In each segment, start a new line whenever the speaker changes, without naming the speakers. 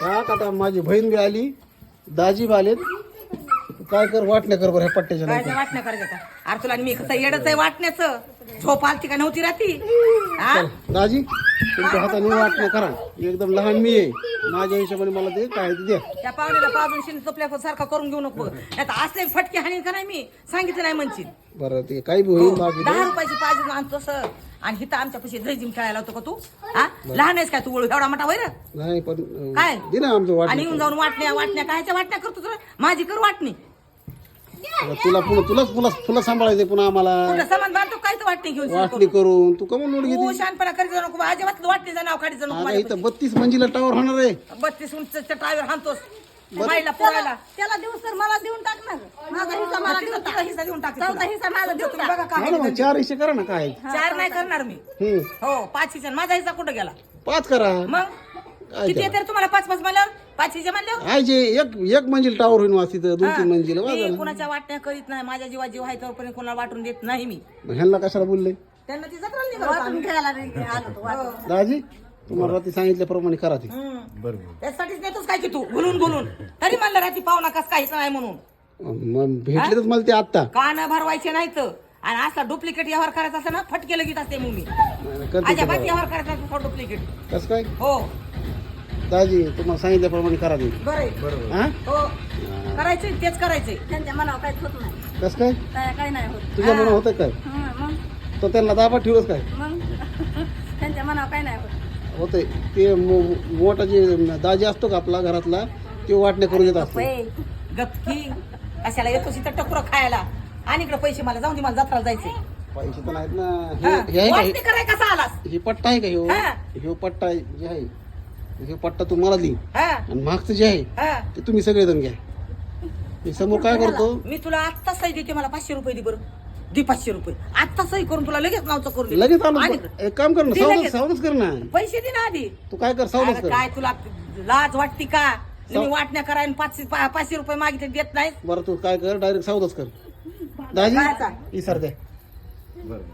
का आता माझी बहीण बी आली. दाजी बी आलेत. काय कर वाटण्या कर बरं ह्या पट्ट्याच्या
काय
नंतर.
ते वाटण्या करायचं का अरे तुला आणि मी कसं येडच आहे वाटण्याचं? झोप आलती का नव्हती राहती हा?
दाजी तुमच्या हाताने वाटण्या करा. एकदम लहान मी आहे. माझ्या हिशोबाने मला ते काय ते द्या.
त्या पाहुण्याला पाजून शिन चपल्या सारखा करून घेऊ नको. आता असले फटके हाणी का नाही मी? सांगितलं नाही म्हणशील.
बरं ते काही बी होईल बाकी
दहा रुपयाची पाहिजे आणतो सर आणि हिथं आमच्या पशी जिम खेळायला होतो का तू? हा लहान आहेस काय तू ओळख एवढा मोठा वैर?
नाही पण अं,
काय?
दे ना आमचं
आणि येऊन जाऊन वाटण्या वाटण्या कायच्या वाटण्या करतो तुला माझी कर वाटणी.
तुला पुन्हा तुलाच तुला तुला सांभाळायचं पुन्हा आम्हाला.
सामान बांधतो? काय तर वाटणी घेऊन.
वाटणी करून. तू कमून लोड
तू
घेते
शानपणा करीत जाऊ नको अजिबात वाटणीचं नाव काढीत जाऊ नको
आता
माझ्या
इथं बत्तीस मंजिला टावर होणार आहे.
बत्तीस उंचच्या टायर हाणतोस. माईला पोरायला.
त्याला देऊ तर मला देऊन टाक ना ग. माझा हिस्सा मला
तिचा
देऊन
तुझा
टाक
हिस्सा देऊन टाक
चौथा हिस्सा देऊन
तुम्ही
टाक.
बघा काय
हा ना मग चार हिस्से करा ना काय.
चार नाही करणार मी.
हम्म.
हो पाच हिस्सा. माझा हिस्सा कुठं गेला?
पाच करा.
मग?
काय
किती? येते रे तुम्हाला? पाच पाच म्हणल्यावर? पाच हिस्से म्हणल्यावर?
आहे जे एक एक मंजिल टावर होईल वाच तिथं दोन तीन मंजिल
मी कुणाच्या वाटण्या करीत नाही. माझ्या जीवा जीव आहे तोपर्यंत कोणाला वाटून देत नाही मी.
ह्यांना कशाला बोलले?
त्यांना ती जत्रा नाही करत
वाटून
आम्ही.
घ्यायला नाही आलो तो वाटून.
दाजी तुम्हाला रात्री सांगितल्याप्रमाणे करा ते.
हम्म. त्यासाठीच नेतोच काय की तू? गुलून गुलून तरी म्हणलं राहती पाहुणा कस काहीच नाही म्हणून.
मग भेटले तर मला ते आत्ता.
कान भरवायचे नाहीत? आणि असा डुप्लिकेट व्यवहार करायचा असं ना फटके लगेच असते मग मी.
करते
अजिबात व्यवहार करायचा डुप्लिकेट
कसं काय?
हो.
दाजी तुम्हाला सांगितल्याप्रमाणे करा ते
बरं
हा?
हो. करायचंय तेच करायचंय
त्यांच्या मनावर काहीच होत नाही.
कसं काय?
काय काही नाही होत.
तुझ्या मनात होतं काय?
हं, मग?
तो त्यांना दाबा ठेवलंच काय?
मग? त्यांच्या मनावर काही नाही होत.
होतंय. ते मोठा जे दाजी असतो का आपला घरातला ते वाटण्या करून देत असतो.
गपकी. कशाला येतोस इथं टकुरं खायला? आणि इकडे पैसे मला जाऊन दे मला जत्राला जायचंय.
पैसे पण आहेत ना.
हा.
आहे
कराय कसा आलास
हे पट्टा आहे का ह्यो?
हा.
ह्यो पट्टा आहे, जे आहे. हे पट्टा तुम्हाला देईन.
हा.
आणि मागचं जे आहे
हा.
ते तुम्ही सगळेजण घ्या. मी समोर काय करतो?
मी तुला आत्ता सही देते मला पाचशे रुपये दे बरं. दे पाचशे रुपये. आत्ता सही करून तुला लगेच नावचं करून देते.
लगेच आलो
आणि
एक काम कर ना कर ना.
पैसे दे ना आधी.
तू काय कर सावधच
अरे
कर.
काय तुला लाज वाटती का? तुम्ही वाटण्या करा आणि पाचशे पा- पाचशे रुपये मागितले देत नाही
बरं तू काय कर डायरेक्ट सावधच कर. दाजी? इसर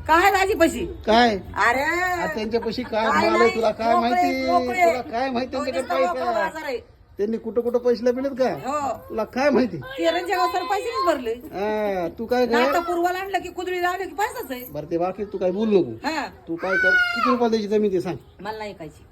काय राजी पैसे
काय?
अरे!
आज त्यांच्यापाशी काय
काय
माल आहे
नाही,
तुला काय
मोकळे,
माहिती?
मोकळे.
तुला काय माहिती
तो
त्यांच्याकडे
नुसता मोकळा
पैसा?
बाजार आहे.
त्यांनी कुठं कुठं पैसे लपिलेत का?
हो.
तुला काय माहिती?
पैसेच भरले.
हा, तू काय कर?
नाता पूर्वाला आणलं की कुदळी लावलं की पैसाच आहे.
बरं ते बाकी तू काय बोलू नको.
हा.
तू काय कर? किती रुपयाला द्यायची जमीन ते सांग.
मला नाही ऐकायची.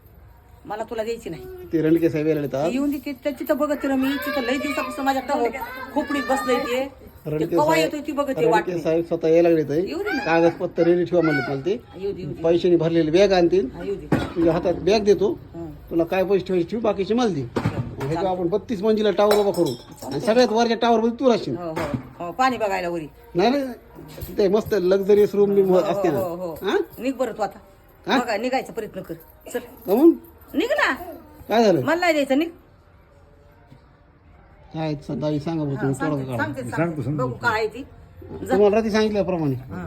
मला तुला द्यायची नाही.
ते रणके साहेब यायला येतात
येऊन दे ते- तिथं बघत मी. तिथं लई दिवसापासून माझ्या टव- खोपडीत बसलंय ते. ते
रणके
कवा येतोय ती
साहेब रणके स्वतः यायला लागले
येऊ दे ना.
कागदपत्र रेडी ठेवा म्हणले मला ते.
येऊ दे येऊ दे.
पैशाने भरलेली बॅग आणतील.
हा, येऊ दे.
तुझ्या हातात बॅग देतो.
हं.
तुला काय पैसे ठेवायचे ठेव बाकीचे मला दे. हे का आपण बत्तीस मंजिला टावर उभा करू. आणि सगळ्यात वरच्या टावर मध्ये तू राहशील.
हो हो. हो पाणी बघायला वरी.
नाही नाही. तिथे मस्त लक्झरियस रूम असते ना.
हो हो.
हा?
निघ बरं तू आता.
हा?
बघा निघायचा प्रयत्न कर. चल.
कमून
निघ ना.
काय झालं?
मला नाही द्यायचं निघ.
काय दाई सांगा भाऊ तुम्ही
सांगते
काढा.
सांगते सांगते. बघू काय आहे ती.
तुम्हाला रात्री सांगितल्याप्रमाणे.
हा.
हा,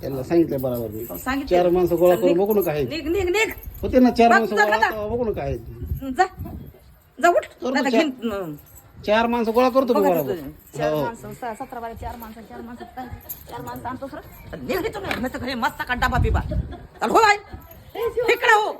त्याला सांगितलं बरोबर मी.
सांगितलं.
चार माणसं गोळा करून. बघू नका आहेत
निघ निघ निघ.
होते ना चार माणसं गोळा बघू नका आहेत
जा. जा उठ.
करू
नाही तर
चार.
हं.
माणसं गोळा करतो मी
बघा
बरोबर.
चार
हो.
माणसं स- सतरा बारा चार माणसं चार माणसं. काय? चार माणसं आणतो सर. निघ तिथून. नाही तर घरी मस्त का डबा पिबा चल हो बाय इकडे हो.